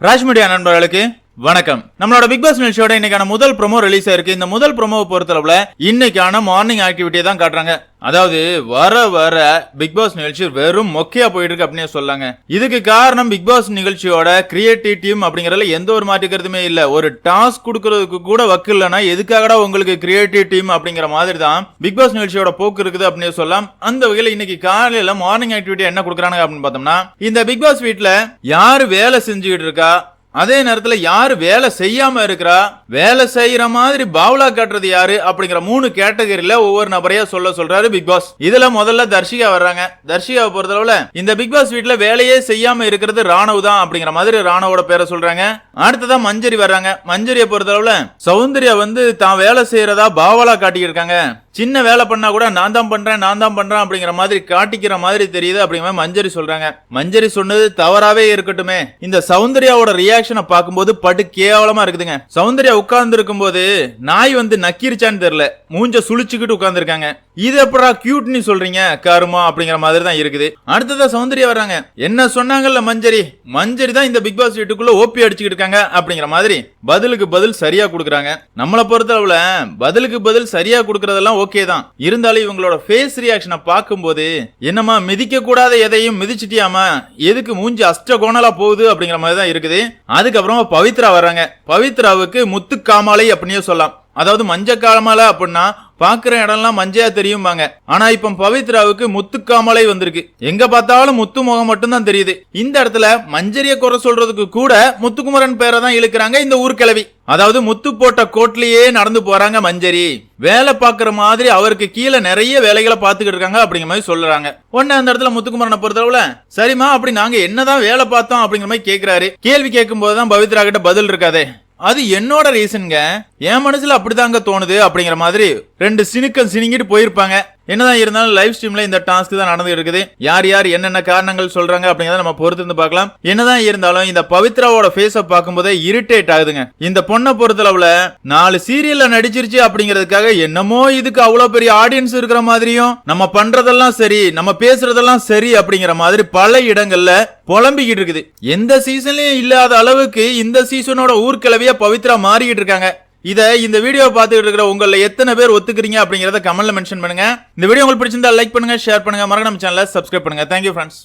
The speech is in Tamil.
ராஜ் மீடியா நண்பர்களுக்கு வணக்கம். நம்மளோட பிக் பாஸ் நிகழ்ச்சியோட இன்னைக்கான முதல் ப்ரோமோ ரிலீஸ் ஆயிருக்கு இந்த முதல் ப்ரோமோவை பொறுத்தளவுல இன்னைக்கான மார்னிங் ஆக்டிவிட்டியை தான் காட்டுறாங்க. அதாவது வர வர பிக் பாஸ் நிகழ்ச்சி வெறும் மொக்கையா போயிட்டு இருக்கு அப்படின்னு சொல்லாங்க. இதுக்கு காரணம் பிக் பாஸ் நிகழ்ச்சியோட கிரியேட்டிவ் டீம் அப்படிங்கறதுல எந்த ஒரு மாற்றிக்கிறதுமே இல்ல. ஒரு டாஸ்க் கொடுக்கறதுக்கு கூட வக்கு இல்லைன்னா எதுக்காகடா உங்களுக்கு கிரியேட்டிவ் டீம் அப்படிங்கிற மாதிரி தான் பிக் பாஸ் நிகழ்ச்சியோட போக்கு இருக்குது அப்படின்னு சொல்லலாம். அந்த வகையில இன்னைக்கு காலையில மார்னிங் ஆக்டிவிட்டி என்ன கொடுக்குறாங்க அப்படின்னு பார்த்தோம்னா இந்த பிக் பாஸ் வீட்டுல யாரு வேலை செஞ்சுக்கிட்டு இருக்கா? அதே நேரத்துல யாரு வேலை செய்யாம இருக்கிறா? வேலை செய்யற மாதிரி பாவலா காட்டுறது யாரு? அப்படிங்கிற மூணு கேட்டகரியில ஒவ்வொரு நபரையா சொல்ல சொல்றாரு பிக் பாஸ் இதுல முதல்ல தர்ஷிகா வர்றாங்க. தர்ஷிகாவை பொறுத்தளவுல இந்த பிக் பாஸ் வீட்டுல வேலையே செய்யாம இருக்கிறது ராணவ் தான் அப்படிங்கிற மாதிரி ராணவோட பேரை சொல்றாங்க. அடுத்ததா மஞ்சரி வர்றாங்க. மஞ்சரியை பொறுத்தளவுல சௌந்தர்யா வந்து தான் வேலை செய்யறதா பாவலா காட்டிக்கிட்டு இருக்காங்க சின்ன வேலை பண்ணா கூட நான் தான் பண்றேன் நான் தான் பண்றேன் அப்படிங்கிற மாதிரி காட்டிக்கிற மாதிரி தெரியுது அப்படிங்கிற மஞ்சரி சொல்றாங்க. மஞ்சரி சொன்னது தவறாவே இருக்கட்டுமே. இந்த சௌந்தர்யாவோட ரியாக்ஷனை பார்க்கும்போது படு கேவலமா இருக்குதுங்க. சௌந்தர்யா உட்கார்ந்து இருக்கும்போது நாய் வந்து நக்கிருச்சான்னு தெரியல. மூஞ்ச சுழிச்சுக்கிட்டு உட்கார்ந்துருக்காங்க. இது எப்படா கியூட்னு சொல்றீங்க? கருமா அப்படிங்கிற மாதிரி தான் இருக்குது. அடுத்ததான் சௌந்தர்யா வர்றாங்க. என்ன சொன்னாங்கல்ல மஞ்சரி? மஞ்சரி தான் இந்த பிக் பாஸ் வீட்டுக்குள்ள ஓபி அடிச்சுக்கிட்டு இருக்காங்க அப்படிங்கிற மாதிரி பதிலுக்கு பதில் சரியா கொடுக்குறாங்க. நம்மளை பொறுத்தளவுல பதிலுக்கு பதில் சரியா கொடுக்கறதெல்லாம் ஓகே தான். இருந்தாலும் இவங்களோட ஃபேஸ் ரியாக்ஷனை பார்க்கும்போது என்னமா மிதிக்க கூடாத எதையும் மிதிச்சிட்டியாமா எதுக்கு மூஞ்சி அஷ்ட கோணலா போகுது அப்படிங்கிற மாதிரி தான் இருக்குது. அதுக்கப்புறமா பவித்ரா வர்றாங்க. பவித்ராவுக்கு முத்துக்காமாலை அப்படின்னே சொல்லலாம். அதாவது மஞ்ச காமாலை அப்படின்னா பாக்குற இடம்லாம் மஞ்சையா தெரியும்பாங்க. ஆனா இப்ப பவித்ராவுக்கு முத்துக்காமலை வந்திருக்கு. எங்க பார்த்தாலும் முத்து முகம் மட்டும்தான் தெரியுது. இந்த இடத்துல மஞ்சரிய குறை சொல்றதுக்கு கூட முத்துக்குமரன் பேரை தான் இழுக்கிறாங்க இந்த ஊர்கிழவி அதாவது முத்து போட்ட கோட்லயே நடந்து போறாங்க மஞ்சரி. வேலை பாக்குற மாதிரி அவருக்கு கீழே நிறைய வேலைகளை பார்த்துக்கிட்டு இருக்காங்க அப்படிங்கிற மாதிரி சொல்றாங்க. உடனே அந்த இடத்துல முத்துக்குமரனை பொறுத்தளவுல சரிம்மா அப்படி நாங்க என்னதான் வேலை பார்த்தோம் அப்படிங்கிற மாதிரி கேக்குறாரு. கேள்வி கேட்கும் போதுதான் பவித்ரா கிட்ட பதில் இருக்காதே. அது என்னோட ரீசன்ங்க என் மனசுல அப்படிதாங்க தோணுது அப்படிங்கிற மாதிரி ரெண்டு சினுக்கம் சினிங்கிட்டு போயிருப்பாங்க. என்னதான் இருந்தாலும் லைவ் ஸ்ட்ரீம்ல இந்த டாஸ்க் தான் நடந்து இருக்குது. யார் யார் என்னென்ன காரணங்கள் சொல்றாங்க அப்படிங்கறத நம்ம பொறுத்து இருந்து பார்க்கலாம். என்னதான் இருந்தாலும் இந்த பவித்ராவோட ஃபேஸ பார்க்கும்போதே இரிட்டேட் ஆகுதுங்க. இந்த பொண்ணை பொறுத்தளவுல நாலு சீரியல்ல நடிச்சிருச்சு அப்படிங்கிறதுக்காக என்னமோ இதுக்கு அவ்வளவு பெரிய ஆடியன்ஸ் இருக்கிற மாதிரியும் நம்ம பண்றதெல்லாம் சரி நம்ம பேசுறதெல்லாம் சரி அப்படிங்கிற மாதிரி பல இடங்கள்ல புலம்பிக்கிட்டு இருக்குது. எந்த சீசன்லயும் இல்லாத அளவுக்கு இந்த சீசனோட ஊர்கிழவியா பவித்ரா மாறிக்கிட்டு இருக்காங்க. இதை இந்த வீடியோ பார்த்துட்டு இருக்கிற உங்களை எத்தனை பேர் ஒத்துக்கிறீங்க அப்படிங்கறத கமெண்ட்ல மென்ஷன் பண்ணுங்க. இந்த வீடியோ உங்களுக்கு பிடிச்சிருந்தா லைக் பண்ணுங்க ஷேர் பண்ணுங்க. மறக்காம சேனலை சப்ஸ்கிரைப் பண்ணுங்க. Thank you friends